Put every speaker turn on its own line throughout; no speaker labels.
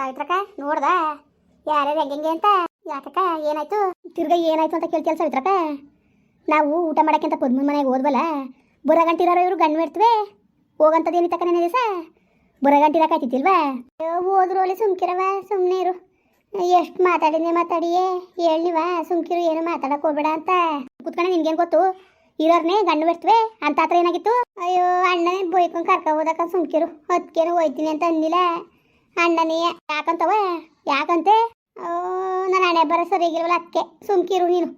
ಸಾವಿತ್ರಕ್ಕ ನೋಡ್ದ? ಯಾರ್ಯಾರು ಹೆಂಗೆ ಅಂತ? ಯಾಕಕ್ಕ ಏನಾಯ್ತು? ತಿರ್ಗಾ ಏನಾಯ್ತು ಅಂತ ಕೇಳ್ತೀಯಲ್ಲ ಸಾವಿತ್ರಕ್ಕ? ನಾವು ಊಟ ಮಾಡಕ್ಕೆ ಅಂತ ಪದ್ಮನ್ ಮನೆಗೆ ಹೋದ್ವಲ್ಲ, ಬುರಗಂಟಿರೋರು ಇವರು ಗಂಡು ಇರ್ತವೆ ಹೋಗಂತದ್ದು ಏನಿತ್ತಕ್ಕ ನೆನೆ ದಿವಸ? ಬರೋ ಗಂಟಿರಕಾಯ್ತಿಲ್ವಾ ಹೋದ್ರು ಅಲ್ಲಿ ಸುಮ್ಕಿರವ ಸುಮ್ಮನೆ ಇರು. ಎಷ್ಟು ಮಾತಾಡಿದ್ನೆ ಮಾತಾಡಿಯೇ? ಹೇಳಿವ ಸುಮ್ಕಿರು, ಏನು ಮಾತಾಡಕ್ಕೆ ಹೋಗ್ಬೇಡ ಅಂತ. ಕುತ್ಕೊಂಡು ನಿನ್ಗೇನು ಗೊತ್ತು? ಇರೋರ್ನೇ ಗಂಡು ಬಿಡ್ತವೆ ಅಂತ ಹತ್ರ ಏನಾಗಿತ್ತು? ಅಯ್ಯೋ, ಅಣ್ಣನೇ ಬೈಕೊಂಡ್ ಕರ್ಕ ಹೋದಕ್ಕ ಸುಮ್ಕಿರು. ಹೊತ್ಕೇನು ಹೋಯ್ತೀನಿ ಅಂತ ಅಂದಿಲ್ಲ. ಅಣ್ಣನೇ ಯಾಕಂತವ? ಯಾಕಂತೆ? ನನ್ನ ಹಣೆ ಬರ ಸರಿಗಿಲ್ವಲ್ಲ ಅಕ್ಕೆ ಸುಮ್ಕಿರು ನೀನು.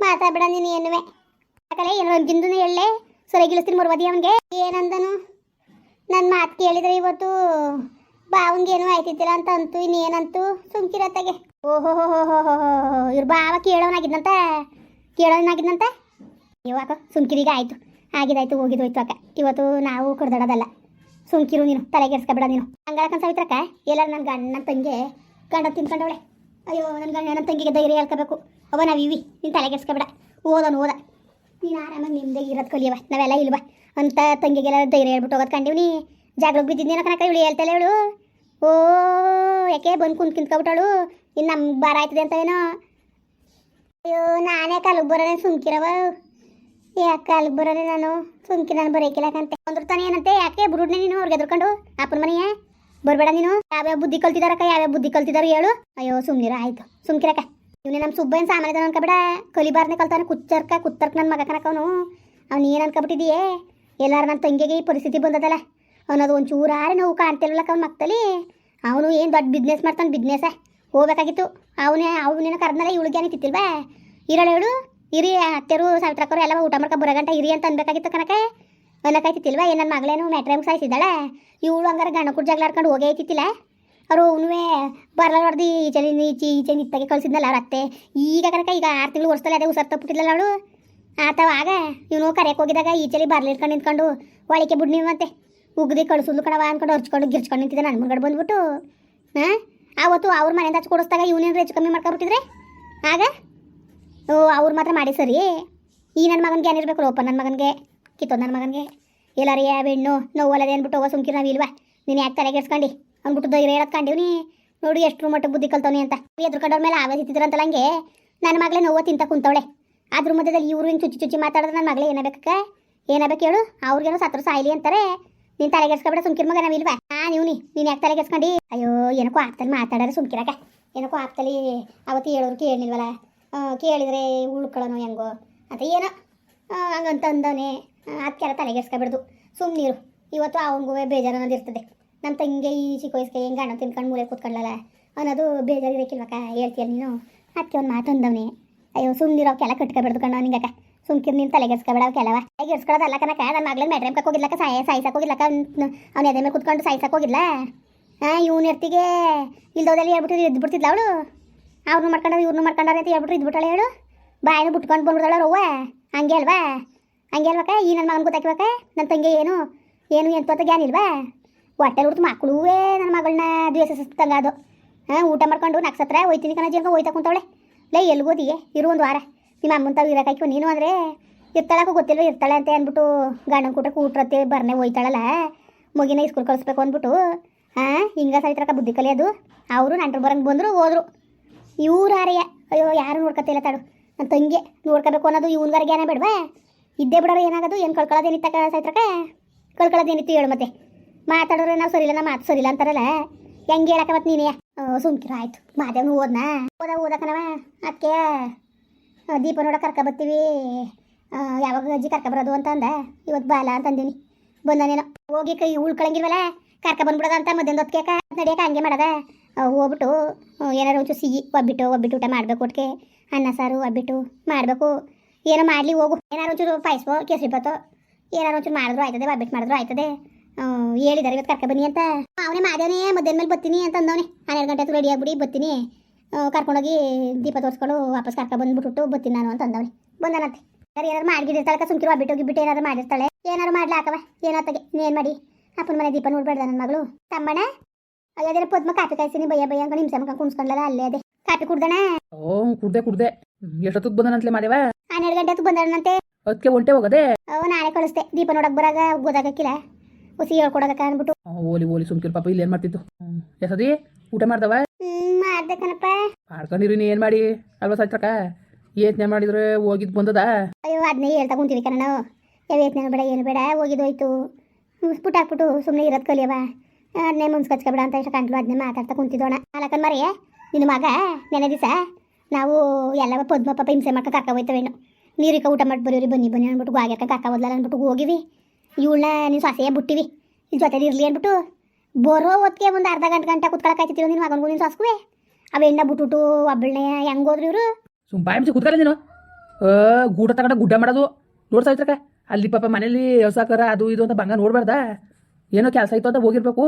ಮಾತಾಡ್ಬೇಡ ನೀನು ಏನುವೆ ಯಾಕಲೇ ಏನೋ ಒಂದಿಂದು ಹೇಳಲೆ? ಸರಿಗಿಳಿಸ್ತೀನಿ ಮರುವದಿ ಅವನಿಗೆ. ಏನಂದನು? ನನ್ನ ಮಾತು ಕೇಳಿದ್ರೆ ಇವತ್ತು ಬಾವನ್ಗೆ ಏನೋ ಆಯ್ತಿದ್ದಿಲ್ಲ ಅಂತ ಅಂತು ಇನ್ನೇನಂತು ಸುಮ್ಕಿರತ್ತಾಗೆ ಓಹೋ, ಹೋ ಹೋ ಹೋ ಇವ್ರ ಬಾವ ಕೇಳೋನಾಗಿದ್ದಂತ ಕೇಳೋನಾಗಿದ್ದಂತ ಇವಾಗ ಸುಮ್ಕಿರಿಗೆ ಆಯಿತು. ಆಗಿದಾಯ್ತು ಹೋಗಿದೋಯ್ತು ಅಕ್ಕ ಇವತ್ತು ನಾವು ಕಡ್ದಾಡೋದಲ್ಲ. ಸುಮ್ಕಿರು ನೀನು ತಲೆಗೆಡ್ಸ್ಕೊಬೇಡ ನೀನು. ಹಂಗಾರಕನ್ ಸಾವಿತ್ರಕ್ಕ, ಎಲ್ಲರೂ ನನ್ನ ಗಂಡ ನನ್ನ ತಂಗಿ ಗಂಡ ತಿನ್ಕೊಂಡವಳೆ. ಅಯ್ಯೋ ನನ್ನ ಗಂಡ ನನ್ನ ತಂಗಿಗೆ ಧೈರ್ಯ ಹೇಳ್ಕೋಬೇಕು. ಅವ ನಾವು ಇವಿ, ನೀನು ತಲೆಗೆಡ್ಸ್ಕೊಬೇಡ ಓದೋನು, ಓದ. ನೀನು ಆರಾಮಾಗಿ ನಿಮ್ದೆ ಇರೋದು ಕಲಿಯವ ನಾವೆಲ್ಲ ಇಲ್ವಾ? ಅಂತ ತಂಗಿಗೆಲ್ಲ ಧೈರ್ಯ ಹೇಳ್ಬಿಟ್ಟು ಹೋಗೋದು ಕಂಡಿವ್ ನೀ. ಜಾಗ್ಳಕ್ಕೆ ಬಿದ್ದಿದ್ದೇನೋ ಕನಕ ಇವಳು ಹೇಳ್ತಾಳೆ ಇವಳು. ಓ, ಯಾಕೆ ಬಂದು ಕುಂತ್ ಕಿಂತ್ಕೊಬಿಟ್ಟಳು ಇನ್ನು ನಮ್ಗೆ ಬಾರ ಆಯ್ತದೆ ಅಂತ ಏನೋ. ಅಯ್ಯೋ, ನಾನೇ ಕಾಲಿಗೆ ಬರೋನೆ ಸುಮ್ಕಿರವ ಯಾಕೆ ಕಾಲಿಗೆ ಬರೋನೆ ನಾನು. ಸುಮ್ಕಿ, ನಾನು ಬರೋಕಿಲ್ಲಕಂತೆ ಒಂದ್ರ ತಾನೇ ಏನಂತೆ? ಯಾಕೆ ಬುರುಡ್ನೆ ನೀನು? ಅವ್ರಿಗೆ ಎದುರ್ಕೊಂಡು? ಅಪ್ಪನ ಮನೆಯ ಬರಬೇಡ ನೀನು? ಯಾವ್ಯಾವ ಬುದ್ಧಿ ಕಲ್ತಿದಾರಕ್ಕ ಯಾವ್ಯಾವ ಬುದ್ಧಿ ಕಲ್ತಿದಾರು ಹೇಳು. ಅಯ್ಯೋ, ಸುಮ್ನಿರ, ಆಯ್ತು. ಸುಮ್ಕಿರಕ ಇವನೇ ನಮ್ಮ ಸುಬ್ಬನ ಸಾಮಾನ್ಯ ಅನ್ಕೊಬೇಡ. ಕಲಿಬಾರ್ನೆ ಕಲ್ತಾನೆ ಕುಚ್ಚರ್ಕ, ಕುತ್ತರ್ಕ ನನ್ನ ಮಗ ಕನಕವನು ಅವ್ನು ಏನು ಅನ್ಕೊಬಿಟ್ಟಿದೆಯೇ? ಎಲ್ಲಾರು ನನ್ನ ತಂಗಿಗೆ ಈ ಪರಿಸ್ಥಿತಿ ಬಂದದಲ್ಲ. ಅನ್ನೋದು ಒಂಚೂರಾರೆ ನೋವು ಕಾಣ್ತಿರ್ಲಕ್ಕ ಅವ್ನ ಮಕ್ಕಳಲ್ಲಿ ಅವನು ಏನು ದೊಡ್ಡ ಬಿಸ್ನೆಸ್ ಮಾಡ್ತಾನೆ ಬಿಸ್ನೆಸ್ ಹೋಗ್ಬೇಕಾಗಿತ್ತು. ಅವನೇ, ಅವನೇನೋ ಕರೆದ್ನಲ್ಲ ಇವಳಿಗೆ ತಿತ್ತಿಲ್ವಾ ಇರಳು ಇರಿ ಅತ್ತೆರು ಸಾವಿತ್ರಕ್ಕರು ಎಲ್ಲ ಊಟ ಮಾಡ್ಕೊ ಬರಗಂಟ ಇರಿ ಅಂತ ಅನ್ಬೇಕಾಗಿತ್ತು ಕನಕ ಅನ್ನಕಾಯ್ತಿತ್ತಿಲ್ವಾ? ಏನು ನನ್ನ ಮಗಳೇನು ಮ್ಯಾಟ್ರೇಮ್ ಸಾಯಿಸಿದ್ದಾಳೆ? ಇವಳು ಹಂಗಾರೆ ಗಂಡ ಕುಡ್ ಜಗಳಾಡ್ಕೊಂಡು ಹೋಗೇ ಐತಿತ್ತಿಲ್ಲ ಅವರು ಅವನುವೇ ಹೊಡೆದು ಈಚೆ ಈಚೆ ಈಚೆ ನಿತ್ತಾಗೆ ಕಳ್ಸಿದ್ನಲ್ಲ ಅವ್ರ ಅತ್ತೆ. ಈಗ ಕನಕ ಈಗ ಆರು ತಿಂಗಳು ವರ್ಷದಲ್ಲಿ ಅದೇ ಉಸರ್ ತಪ್ಪಿಟ್ಟಿಲ್ಲ ಅವಳು. ಆತವ ಆಗ ಇವನು ಕರೆಯಕ್ಕೆ ಹೋಗಿದಾಗ ಈಚಲಿ ಬರ್ಲಿ ಇಟ್ಕೊಂಡು ನಿಂತ್ಕೊಂಡು ಒಳಿಕೆ ಬಿಡ್ ಮತ್ತೆ. ಉಗ್ದಿ ಕಳ್ಸುದ್ಲು ಕಣವ ಅನ್ಕೊಂಡು ಹರ್ಚ್ಕೊಂಡು ಗಿರ್ಚ್ಕೊಂಡು ನಿಂತಿದ್ದೆ ನನ್ನ ಮುಂಗಡೆ ಬಂದ್ಬಿಟ್ಟು. ಹಾಂ? ಆವತ್ತು ಅವ್ರ ಮನೆಯಿಂದ ಹಚ್ಚಿ ಕೊಡಿಸ್ದಾಗ ಇವನೇನು ಹೆಚ್ಚು ಕಮ್ಮಿ ಮಾಡ್ಕೊಬಿಟ್ಟಿದ್ರೆ ಆಗ? ಓ, ಅವ್ರು ಮಾತ್ರ ಮಾಡಿ ಸರಿ. ಈ ನನ್ನ ಮಗನಿಗೆ ಏನಿರ್ಬೇಕು ಲೋಪ ನನ್ನ ಮಗನಿಗೆ? ಕಿತ್ತೋದು ನನ್ನ ಮಗನಿಗೆ. ಎಲ್ಲಾರಿಯ ಬೆಣ್ಣು ನೋವಲ್ಲದೆ ಅಂದ್ಬಿಟ್ಟು ಹೋಗೋ ಸುಮ್ಕಿರ ಇಲ್ವಾ? ನೀನು ಯಾಕೆ ತಲೆಗೆಡ್ಸ್ಕೊಂಡು ಅಂದ್ಬಿಟ್ಟು ಧೈರ್ಯ ಹೇಳೋದು ಕಂಡೀವಿ ನೋಡಿ ಎಷ್ಟು ಮಟ್ಟ ಬುದ್ಧಿ ಕಲ್ತವನಿ ಅಂತ. ಎದ್ರುಕೊಂಡವ್ರ ಮೇಲೆ ಆವೇ ಇದ್ರಂತಲ್ಲ ಹಂಗೆ? ನನ್ನ ಮಗಳೇ ನೋವು ತಿಂತ ಕುಂತವಳೆ. ಅದ್ರ ಮಧ್ಯದಲ್ಲಿ ಇವ್ರು ಹಿಂಗೆ ಚುಚ್ಚಿ ಚುಚ್ಚಿ ಮಾತಾಡಿದ್ರೆ ನನ್ನ ಮಗಳೇ ಏನಾಗಬೇಕ ಏನಬೇಕು ಹೇಳು? ಅವ್ರಿಗೇನೋ ಸತ್ರ ಸಾಯ್ಲಿ ಅಂತಾರೆ. ನೀನು ತಲೆಗೆಡ್ಸ್ಕೊಬೇಡ ಸುಮ್ಕಿರ್ ಮಗ ಇಲ್ವಾ? ಹಾ ನೀವು ನೀನು ಯಾಕೆ ತಲೆಗೆಡ್ಸ್ಕೊಂಡು ಅಯ್ಯೋ ಏನಕ್ಕೋ ಆಗ್ತಲ್ಲಿ ಮಾತಾಡೋರು ಸುಮ್ಕಿರಾಕ ಏನಕ್ಕೋ ಆಗ್ತಲ್ಲಿ ಅವತ್ತು ಹೇಳೋರು ಕೇಳಿಲ್ವಲ್ಲ ಆ, ಕೇಳಿದ್ರೆ ಉಳ್ಕೊಳ್ಳೋನು ಹೆಂಗೋ? ಅಂತ ಏನೋ ಹಂಗಂತಂದವನೇ. ಅದಕ್ಕೆಲ್ಲ ತಲೆಗೆಡ್ಸ್ಕೊಬಿಡ್ದು. ಸುಮ್ಮನೀರು ಇವತ್ತು ಅವನಿಗೂ ಬೇಜಾರು ಅನ್ನೋದು ಇರ್ತದೆ ನಮ್ಮ ತಂಗಿಗೆ ಈ ಚಿಕ್ಕ ವಯಸ್ಸಿಗೆ ಹೆಂಗೆ ಅಣ್ಣ ತಿನ್ಕೊಂಡು ಮೂಲೆ ಕೂತ್ಕೊಳ್ಳಲ್ಲ ಅನ್ನೋದು ಬೇಜಾರು ಇರಕ್ಕಿಲ್ವಕ್ಕ ಹೇಳ್ತೀಯ ನೀನು? ಅದಕ್ಕೆ ಒಂದು ಮಾತು ಅಂದವನೇ. ಅಯ್ಯೋ ಸುಮ್ಮನಿರೋ ಅವಕ್ಕೆಲ್ಲ ಕಟ್ಕೊಬಿಡ್ದು ಕಣ್ಣು ನಿಂಗಕ್ಕ. ಸುಮ್ಕಿರ್ ನೀನು ತಲೆಗೆಡ್ಸ್ಕೊಬೇಡ ಕೆಲವ ತಲೆಗೆಡ್ಸ್ಕೊಳ್ಳೋದಲ್ಲ ಕನಕ ನನ್ನ ಮಗಳನ್ನ ಮೆಟ್ರೆಮ್ ಹೋಗಿದ್ಲಕ್ಕ, ಸಾಯ ಸಾಯಿಸಕ್ಕೆ ಹೋಗಿದ್ಲಕ್ಕ. ಅವ್ನು ಎದೆ ಮೇಲೆ ಕುತ್ಕೊಂಡು ಸಾಯಿಸಕ್ಕೆ ಹೋಗಿಲ್ಲ ಹಾಂ ಇವ್ನ ಎರ್ತಿಗೆ ಇಲ್ದೋದಲ್ಲಿ ಹೇಳ್ಬಿಟ್ಟು ಇದ್ಬಿಡ್ತಿದ್ಲ ಅವಳು? ಅವ್ರನ್ನ ಮಾಡ್ಕೊಂಡ್ರೆ ಇವ್ರನ್ನ ಮಾಡ್ಕೊಂಡಾರೆ ಅಂತ ಹೇಳ್ಬಿಟ್ಟು ಇದ್ಬಿಟ್ಟಾಳೆ ಹೇಳು? ಬಾಯನ್ನು ಬಿಟ್ಕೊಂಡು ಬಂದ್ಬಿಡ್ತಾಳ ರವ್ವ ಹಂಗೆ ಅಲ್ವಾ? ಹಂಗೆ ಅಲ್ವಕ್ಕ ಈ ನನ್ನ ಮಗನ ಗೊತ್ತಾಕಿವಕ್ಕ ನನ್ನ ತಂಗಿ ಏನು ಏನು ಎಂತ ಇಲ್ವಾ? ಹೊಟ್ಟೆ ಹುಡ್ತು ಮಕ್ಕಳುವೇ ನನ್ನ ಮಗಳನ್ನ ದ್ವೇಷಿಸ್ತಂಗ ಅದು. ಹಾಂ, ಊಟ ಮಾಡ್ಕೊಂಡು ನಕ್ಷತ್ರ ಹೋಯ್ತೀನಿ ಕಣ ಜೀವನ ಹೋಯ್ತಾ ಕುಂತವಳೆ. ಲೇ ಎಲ್ಗೋದಿಗೆ ಇರು ಒಂದು ವಾರ. ನಿಮ್ಮ ಅಮ್ಮನ ತಾವು ಇರೋಕಾಯ್ಕೊ ನೀನು ಅಂದರೆ ಇರ್ತಾಳಕ್ಕೂ ಗೊತ್ತಿಲ್ಲ ಇರ್ತಾಳೆ ಅಂತ ಅಂದ್ಬಿಟ್ಟು ಗಂಡನ ಕೂಟಕ್ಕೆ ಕೂಟ್ರತ್ತೆ, ಬರ್ನೆ ಹೋಯ್ತಾಳಲ್ಲ. ಮಗಿನ ಸ್ಕೂಲ್ ಕಳಿಸ್ಬೇಕು ಅಂದ್ಬಿಟ್ಟು. ಹಾಂ, ಹಿಂಗ ಸಹಿತ್ರಕ್ಕ ಬುದ್ಧಿ ಕಲಿಯೋದು ಅವರು ನಂಟ್ರು ಬರಂಗೆ ಬಂದರು, ಹೋದರು. ಇವ್ರು ಆರೆಯ. ಅಯ್ಯೋ, ಯಾರು ನೋಡ್ಕೊತಿಲ್ಲ ತಾಡು ನನ್ನ ತಂಗಿ ನೋಡ್ಕೋಬೇಕು ಅನ್ನೋದು ಇವನ್ಗಾರಿಗೆ ಏನೇ ಬೇಡವಾ? ಇದ್ದೇ ಬಿಡೋರು ಏನಾಗೋದು? ಏನು ಕಳ್ಕೊಳ್ಳೋದೇನಿತ್ತ ಸೈತ್ರಕ್ಕ? ಕಳ್ಕೊಳ್ಳೋದೇನಿತ್ತು ಹೇಳು ಮತ್ತೆ. ಮಾತಾಡೋರು ನಾವು ಸರಿಲ್ಲ ನಾ ಮಾತು ಸರಿಲ್ಲ ಅಂತಾರಲ್ಲ? ಹೆಂಗೆ ಹೇಳಕ್ಕ ಮತ್ತೆ ನೀನೇ? ಸುಮ್ಕಿರ, ಆಯ್ತು. ಮಾದೇವ್ನು ಓದ್ನಾ? ಓದ, ಓದಕ್ಕನವ? ಅದಕ್ಕೆ ದೀಪ ನೋಡೋ ಕರ್ಕ ಬರ್ತೀವಿ. ಯಾವಾಗ ಅಜ್ಜಿ ಕರ್ಕ ಬರೋದು ಅಂತ ಅಂದ. ಇವತ್ತು ಬಾಲ ಅಂತ ಅಂದೀನಿ. ಬಂದನೇನೋ. ಹೋಗಿ ಕೈ ಉಳ್ಕೊಳಂಗಿಲ್ವಲ್ಲ? ಕರ್ಕ ಬಂದ್ಬಿಡೋದ ಅಂತ ಮಧ್ಯಾಹ್ನ ಹೊತ್ತಿಗೆ ನಡಿಯಕ್ಕೆ ಹಂಗೆ ಮಾಡದ. ಹೋಗ್ಬಿಟ್ಟು ಏನಾರು ಒಂಚೂರು ಸಿಹಿ ಒಬ್ಬಿಟ್ಟು ಒಬ್ಬಿಟ್ಟು ಊಟ ಮಾಡಬೇಕು ಒಟ್ಟಿಗೆ ಅನ್ನ ಸಾರು, ಒಬ್ಬಿಟ್ಟು ಮಾಡಬೇಕು. ಏನೋ ಮಾಡಲಿ ಹೋಗು. ಏನಾರು ಒಂಚೂರು ಪಾಯಸೋ ಕೇಸರಿ ಬತ್ತೋ ಏನಾರು ಒಂಚೂರು ಮಾಡಿದ್ರು ಆಯ್ತದೆ ಬಾಬಿಟ್ ಮಾಡಿದ್ರು ಆಯ್ತದೆ. ಹೇಳಿದಾರೆ ಇವತ್ತು ಕರ್ಕ ಬನ್ನಿ ಅಂತ. ಅವನೇ ಮಾದೇವನೇ ಮಧ್ಯಾಹ್ನ ಮೇಲೆ ಬರ್ತೀನಿ ಅಂತ ಅಂದವನೇ. ಹನ್ನೆರಡು ಗಂಟೆ ರೆಡಿ ಆಗ್ಬಿಡಿ ಬರ್ತೀನಿ. ಆ, ಕರ್ಕೊಂಡೋಗಿ ದೀಪ ತೋರಿಸ್ಕೊಂಡು ವಾಪಸ್ ಕರ್ಕ ಬಂದ್ಬಿಟ್ಟು ಬರ್ತೀನಿ ನಾನು ಅಂತ ಅಂದವನೇ. ಬಂದನಂತೆ. ಸರಿ ಏನಾರು ಮಾಡಿಗಿರ್ತಾಳೆ ಸುಮ್ಕಿರು ಬಿಟ್ಟು ಹೋಗಿಬಿಟ್ಟು ಏನಾರು ಮಾಡಿರ್ತಾಳೆ. ಏನಾರು ಮಾಡ್ಲಿ ಹಾಕವ ಏನಾತಗೆ ನೀನು ಮಾಡಿ? ಅಪ್ಪನ ಮನೆ ದೀಪ ನೋಡ್ಬೇಡ ನನ್ನ ಮಗಳು? ತಮ್ಮಣ್ಣ? ಅಲ್ಲದೇ ಪದ್ಮ ಕಾಫಿ ಕಾಯಿಸಿನಿ ಬಯ್ಯ ಬಯ್ಯ ಅಂಕೊಂಡು ಹಿಂಸೆ ಮಕ್ಕ ಅಲ್ಲೇ ಅದೇ. ಕಾಫಿ ಕುಡ್ದಣ?
ಓ ಕುಡ್ದೆ ಕುಡ್ದೆ. ಎಷ್ಟೊತ್ತಿಗೆ ಬಂದನಂತಲೇ ಮಾದೇವ?
ಗಂಟೆ ಹೊತ್ತು
ಅದಕ್ಕೆ ಒಂಟೆ ಹೋಗದೆ?
ಅವ ನಾಳೆ ಕಳಿಸ್ದೆ ದೀಪ ನೋಡಕ್ ಬರಾಗ ಗೊತ್ತಾಗಕ್ಕಿಲ್ಲ ಹುಸಿ ಹೇಳ್ಕೊಡಕ ಅನ್ಬಿಟ್ಟು
ಓಲಿ ಓಲಿ ಸುಮ್ಕಿರ್ ಪಾಪ ಇಲ್ಲಿ ಏನ್ ಮಾಡ್ತಿತ್ತು. ಎಸದಿ ಊಟ ಮಾಡ್ದವ?
ಹ್ಮ್ ಮಾಡ್ದೆ ಕಣಪ್ಪ.
ಮಾಡ್ಕೊಂಡಿರಿ ನೀ ಏನು ಮಾಡಿ? ಅಲ್ವಾ ಸತ್ರಕ ಯೋಚನೆ ಮಾಡಿದ್ರೆ ಹೋಗಿದ್ ಬಂದದ?
ಅಯ್ಯೋ ಅದನ್ನೇ ಹೇಳ್ತಾ ಕುಂತೀವಿ ಕಣ ನಾವು. ಯಾವ ಬೇಡ ಏನು ಬೇಡ ಹೋಗಿದ್ದೋಯ್ತು ಪುಟ್ ಹಾಕ್ಬಿಟ್ಟು ಸುಮ್ಮನೆ ಇರೋದು ಕಲಿಯವ ಅದನ್ನೇ ಮುನ್ಸ್ಕಚ್ಕೊಬೇಡ ಅಂತ ಇಷ್ಟ ಕಂಡ್ಲು ಅದನ್ನೇ ಮಾತಾಡ್ತಾ ಕುಂತಿದ್ದೋಣ. ಅಲಕನ್ ಮರಿ ನಿನ್ನ ಮಗ ನೆನೆ ದಿವಸ ನಾವು ಎಲ್ಲ ಪದ್ಮ ಪಾಪ ಹಿಂಸೆ ಕಕ್ಕ ಕರ್ಕ ನೀರಿಕ ಊಟ ಮಾಡಿ ಬರೋರಿ ಬನ್ನಿ ಬನ್ನಿ ಅಂದ್ಬಿಟ್ಟು ಗಾಗ್ಯಾಕ ಕಾಕ ಹೋದ್ಲಲ್ಲ ಅಂದ್ಬಿಟ್ಟು ಹೋಗಿವಿ. ಇವಳನ್ನ ನೀನು ಸೊಸೆಯೇ ಬಿಟ್ಟಿವಿ. ಇಲ್ಲಿ ಜೊತೆ ಇರಲಿ ಅಂದ್ಬಿಟ್ಟು ಬರೋ ಹೊತ್ತಿಗೆ ಒಂದು ಅರ್ಧ ಗಂಟೆ ಗಂಟೆ ಕುತ್ಕೊಳಕಾಯ್ತಿರೋ ನೀನು ಮಗನಿಗೂ ನೀನು ಸೊಸ್ಕುವೆ. ಅವೆಣ್ಣ ಬಿಟ್ಬಿಟ್ಟು ಒಬ್ಬಳನ್ನೇ ಹೆಂಗೆ ಹೋದ್ರಿ ಇವರು?
ಸುಮ್ ಬಾಯಿ ಮುಚ್ಚಿ ಕೂತ್ಕೊಳ್ಳಿ ನೀನು? ಗೂಟ ತಗೊಂಡ ಗುಡ್ಡ ಮಾಡೋದು. ನೋಡ್ತಾ ಸಾಯ್ತ್ರಕ್ಕ ಅಲ್ಲಿ ಪಾಪ ಮನೇಲಿ ವ್ಯವಸಾಯಕರ ಅದು ಇದು ಅಂತ ಬಂಗ ನೋಡ್ಬಾರ್ದ? ಏನೋ ಕೆಲಸ ಇತ್ತು ಅಂತ ಹೋಗಿರ್ಬೇಕು.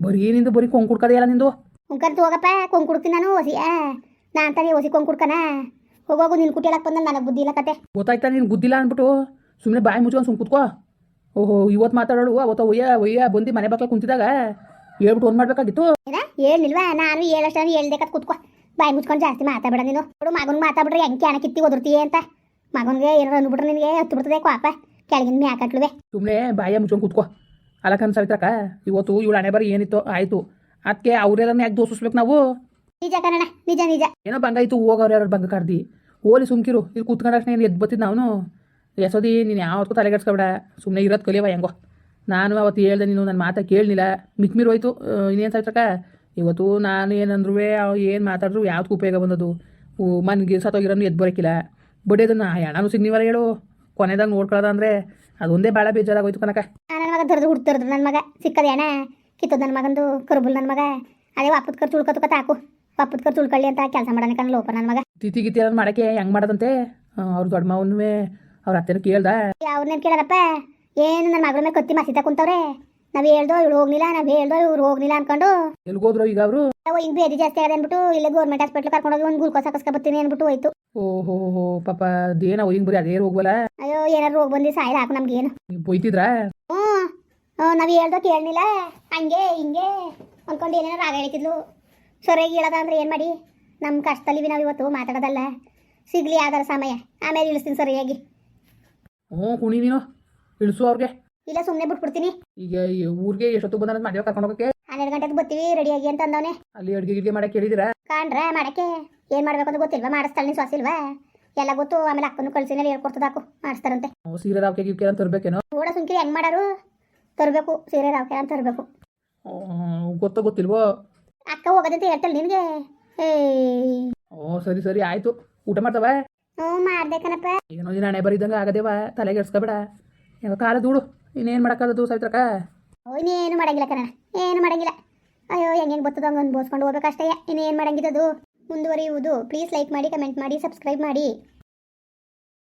ಬರೀ ನಿಂದು ಬರೀ ಕೊಂಗ್ ಅಲ್ಲ ನಿಂದು.
ಕುಂಕರ್ತು ಹೋಗಪ್ಪ ಕೊಂಗ್ ಕುಡ್ತೀನಿ ನಾನು ಹೊಸಿ ನಾ ಅಂತಾನೆ ಹೊಸಿ ಕೊಂಗ್ ಕುಡ್ಕನ? ಹೋಗೋಗು ನಿನ್ ಕುಟಿಯಲಕ್ ಬಂದ ನನಗೆ ಬುದ್ಧಿ ಇಲ್ಲ ಕತೆ.
ಗೊತ್ತಾಯ್ತಾ ನೀನು ಗುದ್ದಿಲ್ಲ ಅಂದ್ಬಿಟ್ಟು? ಸುಮ್ಮನೆ ಬಾಯಿ ಮುಚ್ಕೊಂಡು ಸುಮ್ ಕುತ್ಕೋ. ಓಹೋ ಇವತ್ತು ಮಾತಾಡೋಳು. ಅವತ್ತು ಒಯ್ಯ ಒಯ್ಯ ಬಂದಿ ಮನೆ ಬಾಕ್ಲ ಕುಂತಿದಾಗ ಹೇಳ್ಬಿಟ್ಟು ಒಂದು ಮಾಡ್ಬೇಕಾಗಿತ್ತು.
ಹೇಳಿಲ್ವಾ ನಾನು ಹೇಳಷ್ಟು ಹೇಳ್ದೆ ಕತ್ ಕುತ್ಕೋ. ಬಾಯಿ ಮುಚ್ಕೊಂಡು ಜಾಸ್ತಿ ಮಾತಾಡಬೇಡ ನೀನು. ನೋಡು ಮಗನ್ ಮಾತಾಡ್ಬಿಟ್ರೆ ಹೆಂಗೆ ಕ್ಯಾಣ ಕಿತ್ತಿ ಒದರ್ತೀಯ ಅಂತ. ಮಗನ್ಗೆ ಏನಾರು ಅಂದ್ಬಿಟ್ರೆ ನಿನಗೆ ಹತ್ತು ಬಿಡ್ತದೆ ಕ್ವಾಪ ಕೆಳಗಿನ ಮ್ಯಾಕಟ್ಲುವೆ
ಸುಮ್ಮನೆ ಬಾಯ ಮುಚ್ಕೊಂಡು ಕೂತ್ಕೋ. ಅಲಕನ್ ಸವಿತ್ರಕ್ಕ ಇವತ್ತು ಇವಳು ಹಣೆ ಬರೀ ಏನಿತ್ತು ಆಯಿತು. ಅದಕ್ಕೆ ಅವ್ರೆಲ್ಲ ಯಾಕೆ ದೋಷಿಸ್ಬೇಕು ನಾವು?
ನಿಜ ಕನ್ನಡ ನಿಜ ನಿಜ.
ಏನೋ ಬಂಗಾಯ್ತು ಹೋಗೋರು ಯಾರು ಬಂಗ ಕರ್ದಿ ಹೋಲಿ ಸುಮ್ಕಿರು. ಇಲ್ಲಿ ಕೂತ್ಕೊಂಡಕ್ಷಣ ಏನು ಎದ್ದು ಬತ್ತಿದ್ದು ನಾನು ಎಸೋದಿ, ನೀನು ಯಾವತ್ತೂ ತಲೆಗೆಡ್ಸ್ಕೊಬೇಡ ಸುಮ್ಮನೆ ಇರೋದು ಕಲಿಯವ ಹೆಂಗೋ. ನಾನು ಅವತ್ತು ಹೇಳ್ದೆ ನೀನು ನನ್ನ ಮಾತಾ ಕೇಳಲಿಲ್ಲ ಮಿಕ್ಮಿರ್ ಹೋಯ್ತು. ಇನ್ನೇನು ಸಾಯ್ತಕ್ಕ ಇವತ್ತು ನಾನು ಏನಂದ್ರು ಏನು ಮಾತಾಡಿದ್ರು ಯಾವ್ದಕ್ಕೂ ಉಪಯೋಗ ಬಂದದು ಮನ್ಗೆ ಸತ್ತೋಗಿರೋನು ಎದ್ದು ಬರೋಕ್ಕಿಲ್ಲ ಬಡಿಯೋದನ್ನ ಹಣನೂ ಸಿಗ್ನಿವಲ್ಲ ಹೇಳು. ಕೊನೆದಾಗ ನೋಡ್ಕೊಳ್ಳೋದ ಅಂದರೆ ಅದೊಂದೇ ಭಾಳ ಬೇಜಾರಾಗೋಯ್ತು ಕನಕ
ನನ್ನ ಮಗ ದೊಡ್ಡದು ಹುಡ್ತಿರೋದು ನನ್ನ ಮಗ. ಸಿಕ್ಕದ ಅಣ್ಣ ಕಿತ್ತದ ನನ್ನ ಮಗಂದು, ಕರ್ಬುಲ್ ನನ್ನ ಮಗ. ಅದೇ ವಾಪತ್ ಖರ್ಚು ತುಳ್ಕೊತಕ ತಾಕು. ವಾಪತ್ ಕರ್ ತುಳ್ಕೊಳ್ಳಿ ಅಂತ ಕೆಲಸ ಮಾಡೋಣ ಕಣ ಲೋಪ ನನ್ನ ಮಗ.
ತಿಥಿ ಗಿತಿ ಎಲ್ಲ ಮಾಡಕ್ಕೆ ಹೆಂಗ್ ಮಾಡೋದಂತೆ? ಅವ್ರ ದೊಡ್ಡ ಮಾವನೂ ಅವ್ರ ಅತ್ತೆನೂ ಕೇಳ್ದ?
ಅವ್ರನ್ನೇನು ಕೇಳಾರಪ್ಪ ಏನು ನನ್ನ ಮಗಳ ಮೇಲೆ ಕತ್ತಿ ಮಸಿತ ಕುಂತವ್ರೆ? ನಾವ್ ಹೇಳ್ದೋ ಇವ್ಳು ಹೋಗ್ಲಿಲ್ಲ ನಾವ್ ಹೇಳ್ದೋ ಇವ್ರು ಹೋಗ್ಲಿಲ್ಲ ಅನ್ಕೊಂಡು.
ಎಲ್ಗೋದ್ರು ಈಗ ಅವರು?
ಅವ ಹಿಂಗ್ ಬೇದಿ ಜಾಸ್ತಿ ಆಗದೆ ಅನ್ಬಿಟ್ಟು ಇಲ್ಲೇ ಗೌರ್ಮೆಂಟ್ ಹಾಸ್ಪಿಟ್ಲ್ ಕರ್ಕೊಂಡೋಗಿ ಒಂದು ಗ್ಲೂಕೋಸ್ ಹಾಕಿಸ್ಕೊಬತ್ತೀನಿ ಅನ್ಬಿಟ್ಟು ಹೋಯ್ತು.
ಓಹೋ ಹೋ ಪಾಪ ಅದೇನ ಹಿಂಗ್ ಬರೀ ಅದೇ ಹೋಗ್ಬಲ್ಲ
ಅಯ್ಯೋ ಏನಾರು ಹೋಗ್ ಬಂದಿ ಸಾಯಿಲ್ ಹಾಕು ನಮ್ಗೆ ಏನು
ನೀವು ಬೈತಿದ್ರಾ
ಹ್ಞೂ ನಾವು ಹೇಳ್ದೋ ಕೇಳಲಿಲ್ಲ ಹಂಗೆ ಹಿಂಗೆ ಅನ್ಕೊಂಡು ಏನೇನೋ ರಾಗ ಹೇಳ್ತಿದ್ಲು. ಸರಿಯಾಗಿ ಇಳದ ಅಂದ್ರೆ ಏನು ಮಾಡಿ? ನಮ್ಮ ಕಷ್ಟದಲ್ಲಿ ನಾವು ಇವತ್ತು ಮಾತಾಡೋದಲ್ಲ. ಸಿಗ್ಲಿ ಯಾವ್ದಾರ ಸಮಯ ಆಮೇಲೆ ಇಳಿಸ್ತೀನಿ ಸರಿಯಾಗಿ.
ಹ್ಞೂ ಕುಣಿ ನೀನು. ಇಳಿಸು ಅವ್ರಿಗೆ.
ಇಲ್ಲ ಸುಮ್ಮನೆ ಬಿಟ್ಬಿಡ್ತೀನಿ.
ಈಗ ಊರಿಗೆ ಎಷ್ಟೊತ್ತು ಬಂದ ಮದುವೆ ಕರ್ಕೊಂಡು ಹೋಗಕ್ಕೆ
ಹನ್ನೆರಡು ಗಂಟೆಗೆ ಬರ್ತೀವಿ ರೆಡಿಯಾಗಿ ಅಂತ ಅಂದವನೆ.
ಅಲ್ಲಿ ಅಡುಗೆ ಗಿಡ್ಗೆ ಮಾಡಕ್ಕೆ ಹೇಳಿದಿರಾ
ಕಾಣ್ರೆ ಮಾಡಕ್ಕೆ. ಏನು ಮಾಡ್ಬೇಕು ಅಂತ ಗೊತ್ತಿಲ್ವಾ? ಮಾಡಿಸ್ತಾಳೆ ನೀನು ಸೊಸಿಲ್ವಾ ಎಲ್ಲ ಗೊತ್ತು. ಆಮೇಲೆ ಅಕ್ಕನು ಕಳ್ಸಿನಲ್ಲಿ ಹೇಳ್ಕೊಡ್ತದ ಹಾಕು ಮಾಡಿಸ್ತಾರಂತೆ.
ಸೀರೆ ರಾವಕೆ ಗಿವ್ಕೆ ಅಂತ ತರಬೇಕೇನೋ?
ಕೂಡ ಸುಂಕಿ ಹೆಂಗ್ ಮಾಡಾರು. ತರಬೇಕು ಸೀರೆ ರಾವ್ಕೆ ಅಂತ ತರಬೇಕು.
ಗೊತ್ತೋ ಗೊತ್ತಿಲ್ವೋ?
ಅಕ್ಕ ಹೋಗೋದಂತ ಹೇಳ್ತಾಳೆ ನಿನಗೆ?
ಓ ಸರಿ ಸರಿ ಆಯ್ತು. ಊಟ ಮಾಡ್ತವ?
ಹ್ಞೂ ಮಾಡ್ದೆ ಕಣಪ್ಪ.
ಏನೋ ನೀನು ಹಣೆ ಬರಿದಂಗೆ ಆಗದೇವ ತಲೆಗೆ ಎಡ್ಸ್ಕೊಬೇಡ. ಏನೋ ಕಾಲ ದೂಡು ಇನ್ನೇನು ಮಾಡೋಕ್ಕಾಗದು ಸಾವಿತ್ರಕ್ಕ?
ಓ ಇನ್ನೇನು ಮಾಡಂಗಿಲ್ಲ ಕಣ ಏನು ಮಾಡಂಗಿಲ್ಲ. ಅಯ್ಯೋ ಹೆಂಗೆ ಹೆಂಗೆ ಬರ್ತದೋ ಹಂಗೆ ಬೋಸ್ಕೊಂಡು ಹೋಗ್ಬೇಕಷ್ಟೇ ಇನ್ನೇನು ಮಾಡಂಗಿದ್ದದು ಮುಂದುವರಿಯುವುದು. ಪ್ಲೀಸ್ ಲೈಕ್ ಮಾಡಿ ಕಮೆಂಟ್ ಮಾಡಿ ಸಬ್ಸ್ಕ್ರೈಬ್ ಮಾಡಿ.